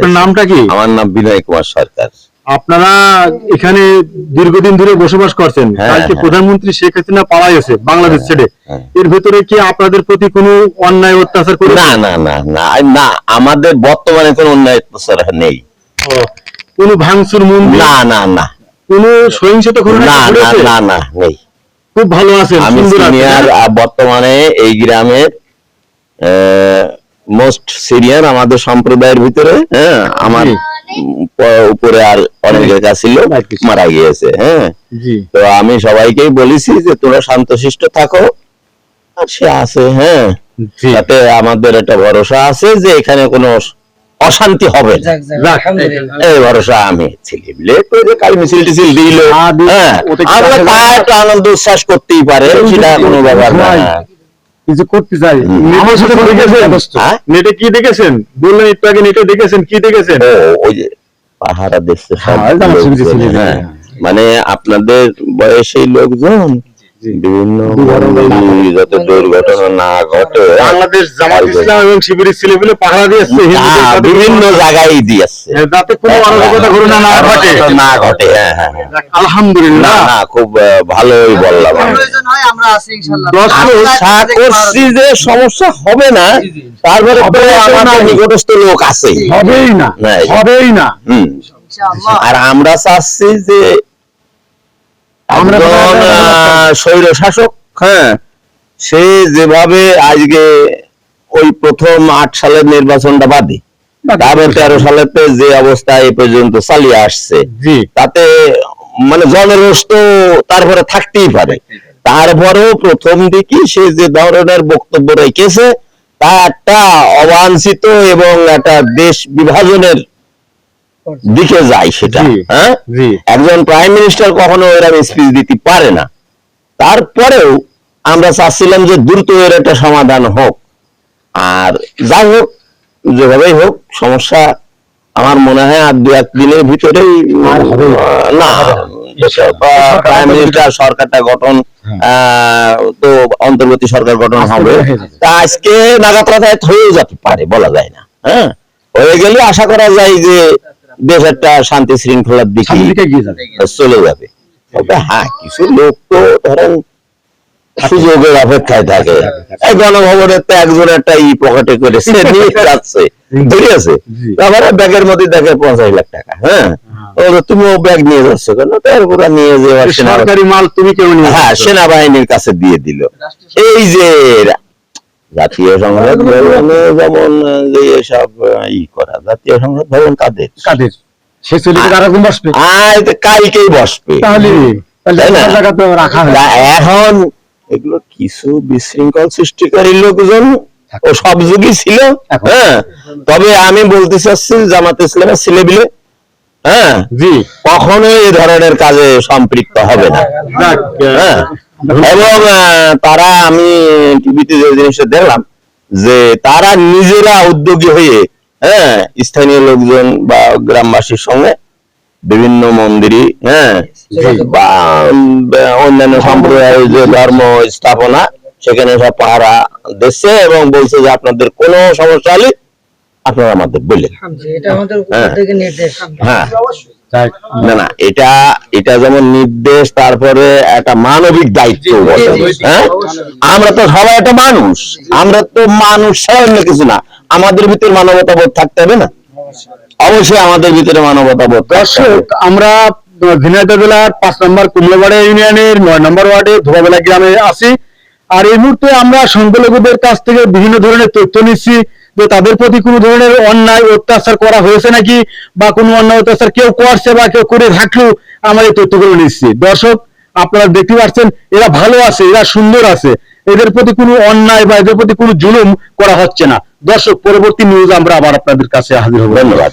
আপনার নামটা কি? আমার নাম বিনয় কুমার সরকার। আপনারা এখানে দীর্ঘদিন ধরে বসবাস করছেন। হ্যাঁ, কালকে হ্যাঁ। প্রধানমন্ত্রী শেখ হাসিনা পালা গেছে বাংলাদেশ ছেড়ে। হ্যাঁ। এর ভেতরে কি আপনাদের প্রতি কোনো অন্যায় অত্যাচার করে না না না না না আমাদের বর্তমানে কোনো অন্যায় অত্যাচার নেই। কোনো ভাঙচুর মন্দির? না না না। কোনো সহিংসতা ঘটনা না না না না নেই। খুব ভালো আছেন আমি সিনিয়র? বর্তমানে এই গ্রামের মোস্ট সিনিয়র আমাদের সম্প্রদায়ের ভিতরে হ্যাঁ আমার উপরে আর অনেক একা ছিল মারা গিয়েছে হ্যাঁ। তো আমি সবাইকেই বলেছি যে তোমরা শান্তশিষ্ট থাকো আর সে আছে হ্যাঁ। তাতে আমাদের একটা ভরসা আছে যে এখানে কোনো অশান্তি হবে না। এই ভরসা আমি ছিলি যে কাল মিছিল টিছিল দিল। হ্যাঁ, আমরা তা একটা আনন্দ উচ্ছ্বাস করতেই পারে সেটা কোনো ব্যাপার না। কিছু করতে চাই। আমার সাথে দেখেছেন হ্যাঁ? নেটে কি দেখেছেন বললেন একটু আগে নেটে দেখেছেন কি দেখেছেন ওই যে পাহারা দেখছে হ্যাঁ। হ্যাঁ। মানে আপনাদের বয়সী লোকজন বিভিন্ন যত দুর্ঘটনা না ঘটে। বাংলাদেশ জামাত ইসলাম এবং শিবিরের ছেলেগুলো পাহারা দিয়েছে হ্যাঁ, বিভিন্ন জায়গায় দিয়েছে। হ্যাঁ, যাতে কোনো অরাজকতা ঘটনা না ঘটে। না ঘটে হ্যাঁ হ্যাঁ হ্যাঁ। আলহামদুলিল্লাহ। না খুব ভালোই বললাম আমি। প্রয়োজন হয় আমরা আছি ইনশাআল্লাহ। দর্শক, আশা করছি যে সমস্যা হবে না তারপরে তো আমাদের নিকটস্থ লোক আছে। হবেই না হবেই না। হুম। আর আমরা চাচ্ছি যে আমরা একজন স্বৈর শাসক হ্যাঁ সে যেভাবে আজকে ওই প্রথম আট সালের নির্বাচনটা বাদে তারপর তেরো সালেতে যে অবস্থা এই পর্যন্ত চালিয়ে আসছে জি। তাতে মানে জনরোষ তো তারপরে থাকতেই পারে। তারপরেও প্রথম দিকে সে যে ধরনের বক্তব্য রেখেছে তা একটা অবাঞ্ছিত এবং একটা দেশ বিভাজনের দিকে যায় সেটা হ্যাঁ? একজন প্রাইম মিনিস্টার কখনো এরকম স্পিচ দিতে পারে না। তারপরেও আমরা চাচ্ছিলাম যে দ্রুত এর একটা সমাধান হোক। আর যাই হোক যেভাবেই হোক সমস্যা আমার মনে হয় আর দু এক দিনের ভিতরেই না। প্রাইম মিনিস্টার সরকারটা গঠন আহ, তো অন্তর্বর্তী সরকার গঠন হবে। তা আজকে নাগাদ হয়ে যেতে পারে বলা যায় না হ্যাঁ? হয়ে গেলে আশা করা যায় যে দেশ একটা শান্তি শৃঙ্খলার দিকে চলে যাবে। তবে হ্যাঁ কিছু লোক তো ধরেন সুযোগের অপেক্ষায় থাকে। এই গণভবনের তো একজন একটা ই পকেটে করে সে নিয়ে যাচ্ছে। ঠিক আছে। তারপরে ব্যাগের মধ্যে দেখে পঞ্চাশ লাখ টাকা হ্যাঁ? তুমিও ব্যাগ নিয়ে যাচ্ছ কেন? তারপরে নিয়ে যে আবার সরকারি মাল তুমি কেউ হ্যাঁ সেনাবাহিনীর কাছে দিয়ে দিল। এই যে জাতীয় সংসদ ভবনে যেমন যে এসব ই করা জাতীয় সংসদ ভবন কাদের? কাদের? সে চলে বসবে। তো কালকেই বসবে। তাহলে এখন এগুলো কিছু বিশৃঙ্খল সৃষ্টিকারী লোকজন ও সব যুগই ছিল। হ্যাঁ তবে আমি বলতে চাচ্ছি জামাত ইসলামের ছেলেবিলে হ্যাঁ জি। কখনো এই ধরনের কাজে সম্পৃক্ত হবে না। হ্যাঁ এবং তারা আমি টিভিতে যে জিনিসটা দেখলাম যে তারা নিজেরা উদ্যোগী হয়ে হ্যাঁ স্থানীয় লোকজন বা গ্রামবাসীর সঙ্গে বিভিন্ন মন্দিরে হ্যাঁ বা অন্যান্য সম্প্রদায়ের যে ধর্ম স্থাপনা সেখানে সব পাহারা দিচ্ছে এবং বলছে যে আপনাদের কোনো সমস্যা হলে আপনারা আমাদের বললেন। আলহামদুলিল্লাহ, এটা আমাদের হ্যাঁ। না না এটা এটা যেমন নির্দেশ তারপরে একটা মানবিক দায়িত্ব হ্যাঁ? আমরা তো সবাই একটা মানুষ। আমরা তো মানুষ ছাড়া অন্য কিছু না। আমাদের ভিতরে মানবতা বোধ থাকতে হবে না? অবশ্যই আমাদের ভিতরে মানবতা বোধ দর্শক আমরা ঝিনাইদহ জেলার পাঁচ নম্বর কুমড়াবাড়ি ইউনিয়নের নয় নম্বর ওয়ার্ডে ধোবাবেলা গ্রামে আছি। আর এই মুহূর্তে আমরা সংখ্যালঘুদের কাছ থেকে বিভিন্ন ধরনের তথ্য নিচ্ছি। যে তাদের প্রতি কোনো ধরনের অন্যায়, অত্যাচার করা হয়েছে নাকি? বা কোনো অন্যায়, অত্যাচার কেউ করছে বা কেউ করে থাকলেও আমরা এই তথ্যগুলো নিচ্ছি। দর্শক, আপনারা দেখতে পাচ্ছেন, এরা ভালো আছে, এরা সুন্দর আছে। এদের প্রতি কোনো অন্যায় বা এদের প্রতি কোনো জুলুম করা হচ্ছে না। দর্শক, পরবর্তী নিউজ আমরা আবার আপনাদের কাছে হাজির হব। ধন্যবাদ।